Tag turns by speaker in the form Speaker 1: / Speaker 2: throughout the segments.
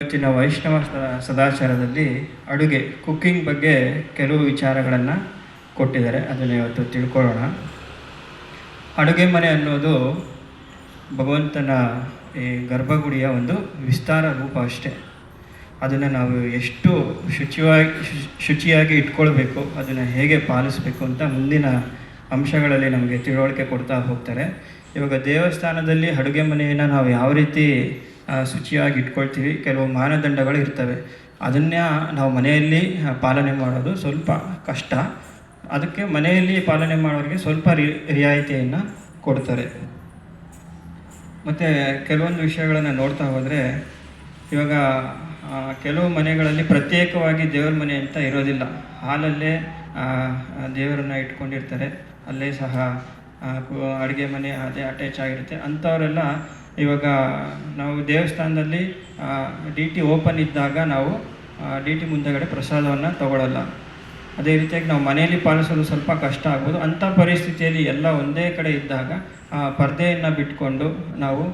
Speaker 1: ಇವತ್ತಿನ ವೈಷ್ಣವ ಸದಾಚಾರದಲ್ಲಿ ಅಡುಗೆ ಕುಕ್ಕಿಂಗ್ ಬಗ್ಗೆ ಕೆಲವು ವಿಚಾರಗಳನ್ನು ಕೊಟ್ಟಿದ್ದಾರೆ. ಅದನ್ನು ಇವತ್ತು ತಿಳ್ಕೊಳ್ಳೋಣ. ಅಡುಗೆ ಮನೆ ಅನ್ನೋದು ಭಗವಂತನ, ಈ ಗರ್ಭಗುಡಿಯ ಒಂದು ವಿಸ್ತಾರ ರೂಪ ಅಷ್ಟೇ. ಅದನ್ನು ನಾವು ಎಷ್ಟು ಶುಚಿಯಾಗಿ ಶುಚಿಯಾಗಿ ಇಟ್ಕೊಳ್ಬೇಕು, ಅದನ್ನು ಹೇಗೆ ಪಾಲಿಸಬೇಕು ಅಂತ ಮುಂದಿನ ಅಂಶಗಳಲ್ಲಿ ನಮಗೆ ತಿಳುವಳಿಕೆ ಕೊಡ್ತಾ ಹೋಗ್ತಾರೆ. ಇವಾಗ ದೇವಸ್ಥಾನದಲ್ಲಿ ಅಡುಗೆ ಮನೆಯನ್ನು ನಾವು ಯಾವ ರೀತಿ ಶುಚಿಯಾಗಿ ಇಟ್ಕೊಳ್ತೀವಿ. ಕೆಲವು ಮಾನದಂಡಗಳು ಇರ್ತವೆ. ಅದನ್ನೇ ನಾವು ಮನೆಯಲ್ಲಿ ಪಾಲನೆ ಮಾಡೋದು ಸ್ವಲ್ಪ ಕಷ್ಟ. ಅದಕ್ಕೆ ಮನೆಯಲ್ಲಿ ಪಾಲನೆ ಮಾಡೋರಿಗೆ ಸ್ವಲ್ಪ ರಿ, ರಿಯಾಯಿತಿಯನ್ನು ಕೊಡ್ತಾರೆ. ಮತ್ತು ಕೆಲವೊಂದು ವಿಷಯಗಳನ್ನು ನೋಡ್ತಾ ಹೋದರೆ, ಇವಾಗ ಕೆಲವು ಮನೆಗಳಲ್ಲಿ ಪ್ರತ್ಯೇಕವಾಗಿ ದೇವ್ರ ಮನೆ ಅಂತ ಇರೋದಿಲ್ಲ. ಹಾಲಲ್ಲೇ ದೇವರನ್ನ ಇಟ್ಕೊಂಡಿರ್ತಾರೆ. ಅಲ್ಲೇ ಸಹ ಅಡುಗೆ ಮನೆ ಅದೇ ಅಟ್ಯಾಚ್ ಆಗಿರುತ್ತೆ. ಅಂಥವರೆಲ್ಲ ಇವಾಗ ನಾವು ದೇವಸ್ಥಾನದಲ್ಲಿ ಡಿ ಟಿ ಓಪನ್ ಇದ್ದಾಗ ನಾವು ಡಿ ಟಿ ಮುಂದೆಗಡೆ ಪ್ರಸಾದವನ್ನು ತಗೊಳ್ಳಲ್ಲ ಅದೇ ರೀತಿಯಾಗಿ ನಾವು ಮನೆಯಲ್ಲಿ ಪಾಲಿಸೋದು ಸ್ವಲ್ಪ ಕಷ್ಟ ಆಗ್ಬೋದು. ಅಂಥ ಪರಿಸ್ಥಿತಿಯಲ್ಲಿ ಎಲ್ಲ ಒಂದೇ ಕಡೆ ಇದ್ದಾಗ, ಆ, ಪರ್ದೆಯನ್ನು ಬಿಟ್ಕೊಂಡು ನಾವು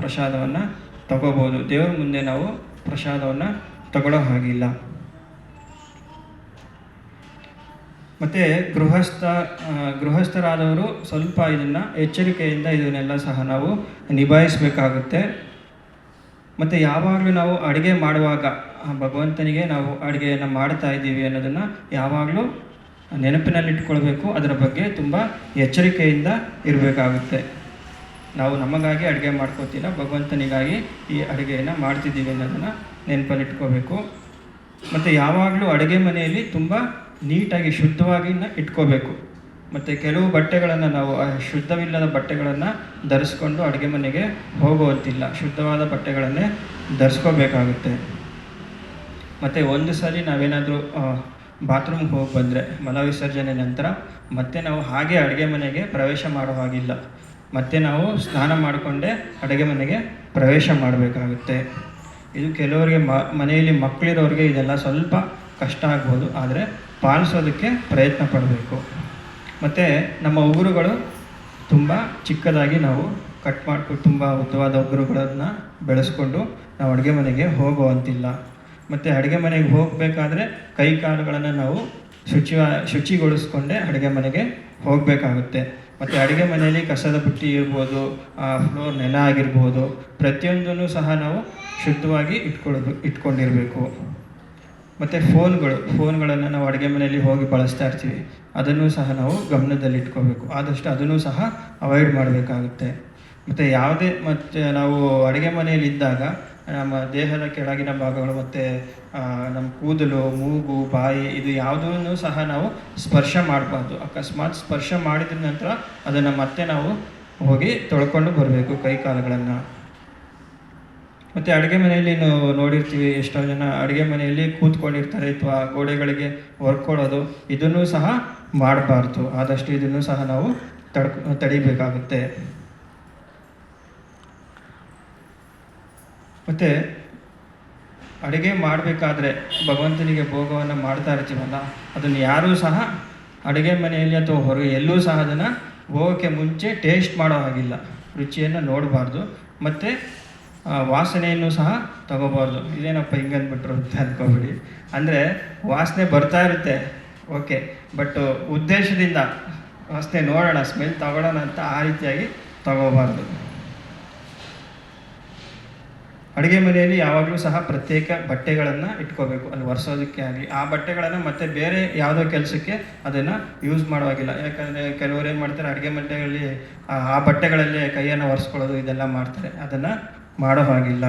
Speaker 1: ಪ್ರಸಾದವನ್ನು ತಗೋಬೋದು. ದೇವ್ರ ಮುಂದೆ ನಾವು ಪ್ರಸಾದವನ್ನು ತಗೊಳ್ಳೋ ಹಾಗಿಲ್ಲ. ಮತ್ತು ಗೃಹಸ್ಥ ಗೃಹಸ್ಥರಾದವರು ಸ್ವಲ್ಪ ಇದನ್ನು ಎಚ್ಚರಿಕೆಯಿಂದ ಇದನ್ನೆಲ್ಲ ಸಹ ನಾವು ನಿಭಾಯಿಸಬೇಕಾಗುತ್ತೆ. ಮತ್ತು ಯಾವಾಗಲೂ ನಾವು ಅಡುಗೆ ಮಾಡುವಾಗ ಭಗವಂತನಿಗೆ ನಾವು ಅಡುಗೆಯನ್ನು ಮಾಡ್ತಾ ಇದ್ದೀವಿ ಅನ್ನೋದನ್ನು ಯಾವಾಗಲೂ ನೆನಪಿನಲ್ಲಿಟ್ಕೊಳ್ಬೇಕು. ಅದರ ಬಗ್ಗೆ ತುಂಬ ಎಚ್ಚರಿಕೆಯಿಂದ ಇರಬೇಕಾಗುತ್ತೆ. ನಾವು ನಮಗಾಗಿ ಅಡುಗೆ ಮಾಡ್ಕೋತಿಲ್ಲ ಭಗವಂತನಿಗಾಗಿ ಈ ಅಡುಗೆಯನ್ನು ಮಾಡ್ತಿದ್ದೀವಿ ಅನ್ನೋದನ್ನು ನೆನಪಲ್ಲಿಟ್ಕೋಬೇಕು. ಮತ್ತು ಯಾವಾಗಲೂ ಅಡುಗೆ ಮನೆಯಲ್ಲಿ ತುಂಬ ನೀಟಾಗಿ ಶುದ್ಧವಾಗಿ ಇಟ್ಕೋಬೇಕು. ಮತ್ತು ಕೆಲವು ಬಟ್ಟೆಗಳನ್ನು ನಾವು ಶುದ್ಧವಿಲ್ಲದ ಬಟ್ಟೆಗಳನ್ನು ಧರಿಸ್ಕೊಂಡು ಅಡುಗೆ ಮನೆಗೆ ಹೋಗುವಂತಿಲ್ಲ. ಶುದ್ಧವಾದ ಬಟ್ಟೆಗಳನ್ನೇ ಧರಿಸ್ಕೋಬೇಕಾಗುತ್ತೆ. ಮತ್ತು ಒಂದು ಸಾರಿ ನಾವೇನಾದರೂ ಬಾತ್ರೂಮ್ಗೆ ಹೋಗಿ ಬಂದರೆ ಮಲ ವಿಸರ್ಜನೆ ನಂತರ ಮತ್ತೆ ನಾವು ಹಾಗೆ ಅಡುಗೆ ಮನೆಗೆ ಪ್ರವೇಶ ಮಾಡೋ ಹಾಗಿಲ್ಲ. ಮತ್ತೆ ನಾವು ಸ್ನಾನ ಮಾಡಿಕೊಂಡೇ ಅಡುಗೆ ಮನೆಗೆ ಪ್ರವೇಶ ಮಾಡಬೇಕಾಗುತ್ತೆ. ಇದು ಕೆಲವರಿಗೆ ಮ, ಮನೆಯಲ್ಲಿ ಮಕ್ಕಳಿರೋರಿಗೆ ಇದೆಲ್ಲ ಸ್ವಲ್ಪ ಕಷ್ಟ ಆಗ್ಬೋದು, ಆದರೆ ಪಾಲಿಸೋದಕ್ಕೆ ಪ್ರಯತ್ನ ಪಡಬೇಕು. ಮತ್ತು ನಮ್ಮ ಉಗುರುಗಳು ತುಂಬ ಚಿಕ್ಕದಾಗಿ ನಾವು ಕಟ್ ಮಾಡಿಕೊಂಡು ತುಂಬ ಉದ್ದವಾದ ಉಗುರುಗಳನ್ನು ಬೆಳೆಸ್ಕೊಂಡು ನಾವು ಅಡುಗೆ ಮನೆಗೆ ಹೋಗುವಂತಿಲ್ಲ. ಮತ್ತು ಅಡುಗೆ ಮನೆಗೆ ಹೋಗಬೇಕಾದ್ರೆ ಕೈ ಕಾಲುಗಳನ್ನು ನಾವು ಶುಚಿ ಶುಚಿಗೊಳಿಸ್ಕೊಂಡೇ ಅಡುಗೆ ಮನೆಗೆ ಹೋಗಬೇಕಾಗುತ್ತೆ. ಮತ್ತು ಅಡುಗೆ ಮನೆಯಲ್ಲಿ ಕಸದ ಬುಟ್ಟಿ ಇರ್ಬೋದು ಫ್ಲೋರ್ ನೆಲ ಆಗಿರ್ಬೋದು, ಪ್ರತಿಯೊಂದನ್ನು ಸಹ ನಾವು ಶುದ್ಧವಾಗಿ ಇಟ್ಕೊಳ್ಳೋದು ಇಟ್ಕೊಂಡಿರಬೇಕು. ಮತ್ತು ಫೋನ್ಗಳು, ಫೋನ್ಗಳನ್ನು ನಾವು ಅಡುಗೆ ಮನೆಯಲ್ಲಿ ಹೋಗಿ ಬಳಸ್ತಾ ಇರ್ತೀವಿ. ಅದನ್ನು ಸಹ ನಾವು ಗಮನದಲ್ಲಿ ಇಟ್ಕೋಬೇಕು ಆದಷ್ಟು ಅದನ್ನು ಸಹ ಅವಾಯ್ಡ್ ಮಾಡಬೇಕಾಗುತ್ತೆ. ಮತ್ತು ಯಾವುದೇ ಮತ್ತು ನಾವು ಅಡುಗೆ ಮನೆಯಲ್ಲಿ ಇದ್ದಾಗ ನಮ್ಮ ದೇಹದ ಕೆಳಗಿನ ಭಾಗಗಳು ಮತ್ತು ನಮ್ಮ ಕೂದಲು, ಮೂಗು, ಬಾಯಿ ಇದು ಯಾವುದನ್ನು ಸಹ ನಾವು ಸ್ಪರ್ಶ ಮಾಡಬಾರ್ದು. ಅಕಸ್ಮಾತ್ ಸ್ಪರ್ಶ ಮಾಡಿದ ನಂತರ ಅದನ್ನು ಮತ್ತೆ ನಾವು ಹೋಗಿ ತೊಳ್ಕೊಂಡು ಬರಬೇಕು ಕೈ ಕಾಲುಗಳನ್ನು ಮತ್ತು ಅಡುಗೆ ಮನೆಯಲ್ಲಿ ನೋಡಿರ್ತೀವಿ ಎಷ್ಟೋ ಜನ ಅಡುಗೆ ಮನೆಯಲ್ಲಿ ಕೂತ್ಕೊಂಡಿರ್ತಾರೆ ಅಥವಾ ಗೋಡೆಗಳಿಗೆ ಕೊಡೋದು, ಇದನ್ನು ಸಹ ಮಾಡಬಾರ್ದು. ಆದಷ್ಟು ಇದನ್ನು ಸಹ ನಾವು ತಡ್ ತಡಿಬೇಕಾಗುತ್ತೆ. ಮತ್ತು ಅಡುಗೆ ಮಾಡಬೇಕಾದ್ರೆ ಭಗವಂತನಿಗೆ ಭೋಗವನ್ನು ಮಾಡ್ತಾ ಇರ್ತೀವಲ್ಲ, ಅದನ್ನು ಯಾರೂ ಸಹ ಅಡುಗೆ ಮನೆಯಲ್ಲಿ ಅಥವಾ ಹೊರಗೆ ಎಲ್ಲೂ ಸಹ ಅದನ್ನು ಭೋಗಕ್ಕೆ ಮುಂಚೆ ಟೇಸ್ಟ್ ಮಾಡೋ ಹಾಗಿಲ್ಲ. ರುಚಿಯನ್ನು ನೋಡಬಾರ್ದು. ಮತ್ತು ವಾಸನೆಯನ್ನು ಸಹ ತಗೋಬಾರ್ದು. ಇದೇನಪ್ಪ ಹಿಂಗೆ ಅಂದ್ಬಿಟ್ರು ಅಂತ ಅಂದ್ಕೊಬಿಡಿ ಅಂದರೆ ವಾಸನೆ ಬರ್ತಾ ಇರುತ್ತೆ. ಓಕೆ. ಬಟ್ ಉದ್ದೇಶದಿಂದ ವಾಸನೆ ನೋಡೋಣ, ಸ್ಮೆಲ್ ತಗೊಳ್ಳೋಣ ಅಂತ ಆ ರೀತಿಯಾಗಿ ತಗೋಬಾರ್ದು. ಅಡುಗೆ ಮನೆಯಲ್ಲಿ ಯಾವಾಗಲೂ ಸಹ ಪ್ರತ್ಯೇಕ ಬಟ್ಟೆಗಳನ್ನು ಇಟ್ಕೋಬೇಕು. ಅಲ್ಲಿ ಒರೆಸೋದಕ್ಕೆ ಆಗಲಿ. ಆ ಬಟ್ಟೆಗಳನ್ನು ಮತ್ತೆ ಬೇರೆ ಯಾವುದೋ ಕೆಲಸಕ್ಕೆ ಅದನ್ನು ಯೂಸ್ ಮಾಡುವಾಗಿಲ್ಲ. ಯಾಕಂದರೆ ಕೆಲವರು ಏನು ಮಾಡ್ತಾರೆ, ಅಡುಗೆ ಮನೆಯಲ್ಲಿ ಆ ಬಟ್ಟೆಗಳಲ್ಲೇ ಕೈಯನ್ನು ಒರೆಸ್ಕೊಳ್ಳೋದು, ಇದೆಲ್ಲ ಮಾಡ್ತಾರೆ. ಅದನ್ನು ಮಾಡೋ ಹಾಗಿಲ್ಲ.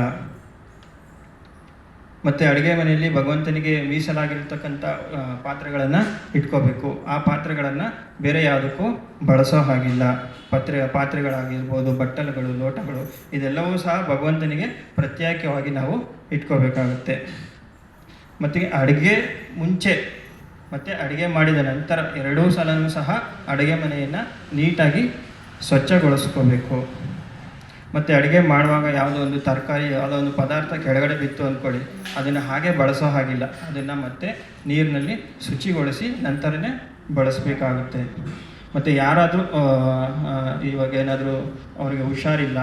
Speaker 1: ಮತ್ತು ಅಡುಗೆ ಮನೆಯಲ್ಲಿ ಭಗವಂತನಿಗೆ ಮೀಸಲಾಗಿರ್ತಕ್ಕಂಥ ಪಾತ್ರೆಗಳನ್ನು ಇಟ್ಕೋಬೇಕು. ಆ ಪಾತ್ರೆಗಳನ್ನು ಬೇರೆ ಯಾವುದಕ್ಕೂ ಬಳಸೋ ಹಾಗಿಲ್ಲ. ಪಾತ್ರೆ, ಪಾತ್ರೆಗಳಾಗಿರ್ಬೋದು, ಬಟ್ಟಲುಗಳು, ಲೋಟಗಳು, ಇದೆಲ್ಲವೂ ಸಹ ಭಗವಂತನಿಗೆ ಪ್ರತ್ಯೇಕವಾಗಿ ನಾವು ಇಟ್ಕೋಬೇಕಾಗುತ್ತೆ. ಮತ್ತು ಅಡುಗೆ ಮುಂಚೆ, ಮತ್ತು ಅಡುಗೆ ಮಾಡಿದ ನಂತರ ಎರಡೂ ಸಲನೂ ಸಹ ಅಡುಗೆ ಮನೆಯನ್ನು ನೀಟಾಗಿ ಸ್ವಚ್ಛಗೊಳಿಸ್ಕೋಬೇಕು. ಮತ್ತು ಅಡುಗೆ ಮಾಡುವಾಗ ಯಾವುದೋ ಒಂದು ತರಕಾರಿ, ಯಾವುದೋ ಒಂದು ಪದಾರ್ಥ ಕೆಳಗಡೆ ಬಿತ್ತು ಅಂದ್ಕೊಳ್ಳಿ. ಅದನ್ನು ಹಾಗೆ ಬಳಸೋ ಹಾಗಿಲ್ಲ. ಅದನ್ನು ಮತ್ತೆ ನೀರಿನಲ್ಲಿ ಶುಚಿಗೊಳಿಸಿ ನಂತರನೇ ಬಳಸಬೇಕಾಗುತ್ತೆ. ಮತ್ತು ಯಾರಾದರೂ ಇವಾಗ ಏನಾದರೂ ಅವರಿಗೆ ಹುಷಾರಿಲ್ಲ,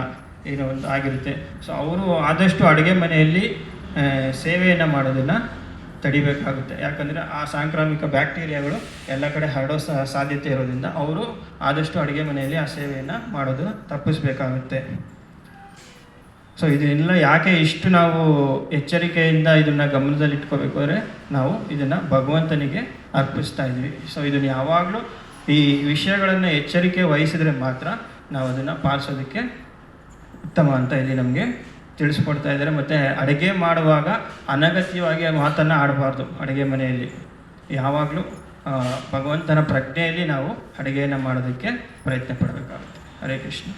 Speaker 1: ಏನೋ ಒಂದು ಆಗಿರುತ್ತೆ. ಸೊ ಅವರು ಆದಷ್ಟು ಅಡುಗೆ ಮನೆಯಲ್ಲಿ ಸೇವೆಯನ್ನು ಮಾಡೋದನ್ನು ತಡಿಬೇಕಾಗುತ್ತೆ. ಯಾಕಂದರೆ ಆ ಸಾಂಕ್ರಾಮಿಕ ಬ್ಯಾಕ್ಟೀರಿಯಾಗಳು ಎಲ್ಲ ಕಡೆ ಹರಡೋ ಸಾಧ್ಯತೆ ಇರೋದ್ರಿಂದ ಅವರು ಆದಷ್ಟು ಅಡುಗೆ ಮನೆಯಲ್ಲಿ ಆ ಸೇವೆಯನ್ನು ಮಾಡೋದು ತಪ್ಪಿಸ್ಬೇಕಾಗುತ್ತೆ. ಸೊ ಇದೆಲ್ಲ ಯಾಕೆ ಇಷ್ಟು ನಾವು ಎಚ್ಚರಿಕೆಯಿಂದ ಇದನ್ನು ಗಮನದಲ್ಲಿ ಇಟ್ಕೋಬೇಕು ಅಂದರೆ ನಾವು ಇದನ್ನು ಭಗವಂತನಿಗೆ ಅರ್ಪಿಸ್ತಾ ಇದ್ವಿ. ಸೊ ಇದನ್ನು ಯಾವಾಗಲೂ ಈ ವಿಷಯಗಳನ್ನು ಎಚ್ಚರಿಕೆ ವಹಿಸಿದರೆ ಮಾತ್ರ ನಾವು ಅದನ್ನು ಪಾಲಿಸೋದಕ್ಕೆ ಉತ್ತಮ ಅಂತ ಇಲ್ಲಿ ನಮಗೆ ತಿಳಿಸ್ಕೊಡ್ತಾ ಇದ್ದಾರೆ. ಮತ್ತು ಅಡುಗೆ ಮಾಡುವಾಗ ಅನಗತ್ಯವಾಗಿ ಮಾತನ್ನು ಆಡಬಾರ್ದು ಅಡುಗೆ ಮನೆಯಲ್ಲಿ. ಯಾವಾಗಲೂ ಭಗವಂತನ ಪ್ರಜ್ಞೆಯಲ್ಲಿ ನಾವು ಅಡುಗೆಯನ್ನು ಮಾಡೋದಕ್ಕೆ ಪ್ರಯತ್ನ ಪಡಬೇಕಾಗುತ್ತೆ. ಹರೇ ಕೃಷ್ಣ.